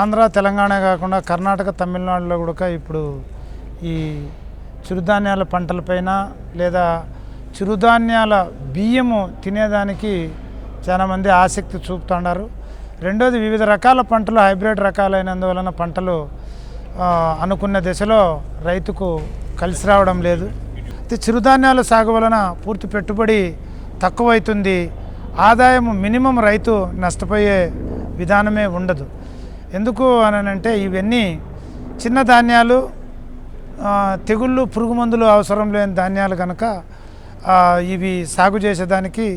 ఆంధ్ర తెలంగాణ కాకుండా కర్ణాటక తమిళనాడులో కూడా ఇప్పుడు ఈ చిరుధాన్యాల పంటలపైన లేదా చిరుధాన్యాల బియ్యము తినేదానికి చాలామంది ఆసక్తి చూపుతున్నారు రెండోది వివిధ రకాల పంటలు హైబ్రిడ్ రకాలైనందువలన పంటలు అనుకున్న దిశలో రైతుకు కలిసి రావడం లేదు. అయితే చిరుధాన్యాల సాగు వలన పూర్తి పెట్టుబడి తక్కువైతుంది. ఆదాయం మినిమం రైతు నష్టపోయే విధానమే ఉండదు. ఎందుకు అని అంటే ఇవన్నీ చిన్న ధాన్యాలు తెగుళ్ళు పురుగు మందులు అవసరం లేని ధాన్యాలు కనుక ఇవి సాగు చేసేదానికి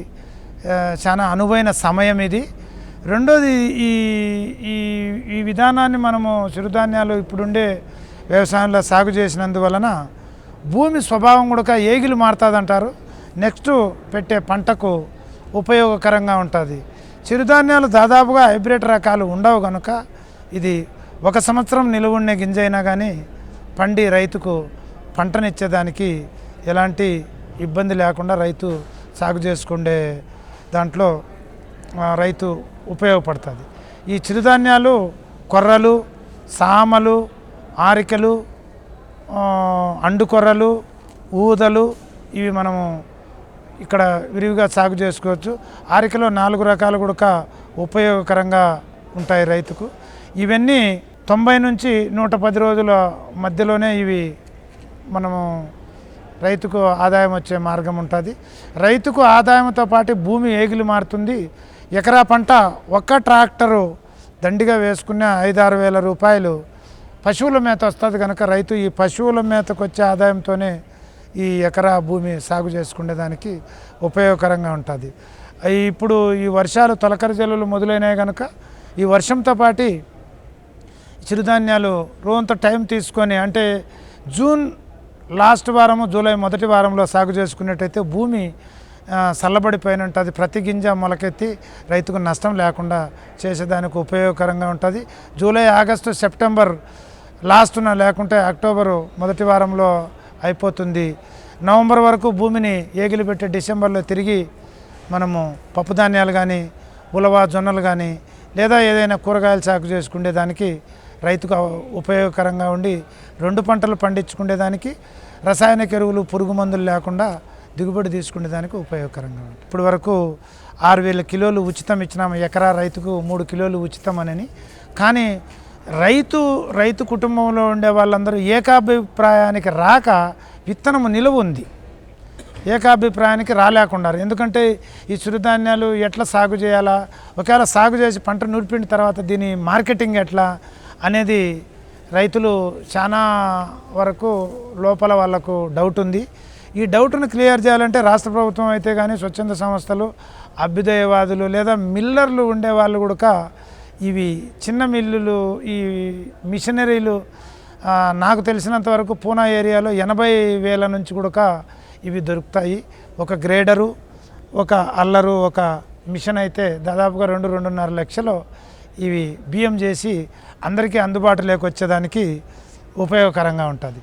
చాలా అనువైన సమయం ఇది. రెండోది ఈ ఈ ఈ విధానాన్ని మనము చిరుధాన్యాలు ఇప్పుడుండే వ్యవసాయంలో సాగు చేసినందువలన భూమి స్వభావం కూడా ఏగిలు మారుతుందంటారు. నెక్స్ట్ పెట్టే పంటకు ఉపయోగకరంగా ఉంటుంది. చిరుధాన్యాలు దాదాపుగా హైబ్రిడ్ రకాలు ఉండవు కనుక ఇది ఒక సంవత్సరం నిలువుండే గింజ అయినా కానీ పండి రైతుకు పంటనిచ్చేదానికి ఎలాంటి ఇబ్బంది లేకుండా రైతు సాగు చేసుకుండే దాంట్లో రైతు ఉపయోగపడుతుంది. ఈ చిరుధాన్యాలు కొర్రలు సామలు ఆరికలు అండుకొర్రలు ఊదలు ఇవి మనము ఇక్కడ విరివిగా సాగు చేసుకోవచ్చు. ఆరికలో నాలుగు రకాలు కూడా ఉపయోగకరంగా ఉంటాయి రైతుకు. ఇవన్నీ తొంభై నుంచి నూట పది రోజుల మధ్యలోనే ఇవి మనము రైతుకు ఆదాయం వచ్చే మార్గం ఉంటుంది. రైతుకు ఆదాయంతో పాటు భూమి ఏగిలి మారుతుంది. ఎకరా పంట ఒక్క ట్రాక్టరు దండిగా వేసుకున్న ఐదారు వేల రూపాయలు పశువుల మేత వస్తుంది కనుక రైతు ఈ పశువుల మేతకు వచ్చే ఆదాయంతోనే ఈ ఎకరా భూమి సాగు చేసుకునేదానికి ఉపయోగకరంగా ఉంటుంది. ఇప్పుడు ఈ వర్షాలు తొలకరి జల్లులు మొదలైనాయి కనుక ఈ వర్షంతో పాటు చిరుధాన్యాలు రోజంత టైం తీసుకొని అంటే జూన్ లాస్ట్ వారము జూలై మొదటి వారంలో సాగు చేసుకున్నట్టయితే భూమి చల్లబడిపోయిన ఉంటుంది ప్రతి గింజ మొలకెత్తి రైతుకు నష్టం లేకుండా చేసేదానికి ఉపయోగకరంగా ఉంటుంది. జూలై ఆగస్టు సెప్టెంబర్ లాస్ట్న లేకుంటే అక్టోబరు మొదటి వారంలో అయిపోతుంది. నవంబర్ వరకు భూమిని ఏగిలి పెట్టి డిసెంబర్లో తిరిగి మనము పప్పుధాన్యాలు కానీ ఉలవ జొన్నలు కానీ లేదా ఏదైనా కూరగాయలు సాగు చేసుకునేదానికి రైతుకు ఉపయోగకరంగా ఉండి రెండు పంటలు పండించుకునేదానికి రసాయనిక ఎరువులు పురుగు మందులు లేకుండా దిగుబడి తీసుకునేదానికి ఉపయోగకరంగా ఉంటుంది. ఇప్పటి వరకు ఆరు వేల కిలోలు ఉచితం ఇచ్చినాము ఎకరా రైతుకు మూడు కిలోలు ఉచితం అని కానీ రైతు రైతు కుటుంబంలో ఉండే వాళ్ళందరూ ఏకాభిప్రాయానికి రాక విత్తనము నిలువ ఉంది. ఏకాభిప్రాయానికి రాలేకున్నారు ఎందుకంటే ఈ చిరుధాన్యాలు ఎట్లా సాగు చేయాలా? ఒకవేళ సాగు చేసి పంట నూర్పిన తర్వాత దీని మార్కెటింగ్ ఎట్లా? అనేది రైతులు చాలా వరకు లోపల వాళ్ళకు డౌట్ ఉంది. ఈ డౌట్ను క్లియర్ చేయాలంటే రాష్ట్ర ప్రభుత్వం అయితే కానీ స్వచ్ఛంద సంస్థలు అభ్యుదయవాదులు లేదా మిల్లర్లు ఉండే వాళ్ళు కూడా ఇవి చిన్న మిల్లులు ఈ మిషనరీలు నాకు తెలిసినంత వరకు పూనా ఏరియాలో ఎనభై వేల నుంచి కూడా ఇవి దొరుకుతాయి. ఒక గ్రేడరు ఒక అల్లరు ఒక మిషన్ అయితే దాదాపుగా రెండు రెండున్నర లక్షలు ఇవి బియ్యం చేసి అందరికీ అందుబాటులోకి వచ్చేదానికి ఉపయోగకరంగా ఉంటుంది.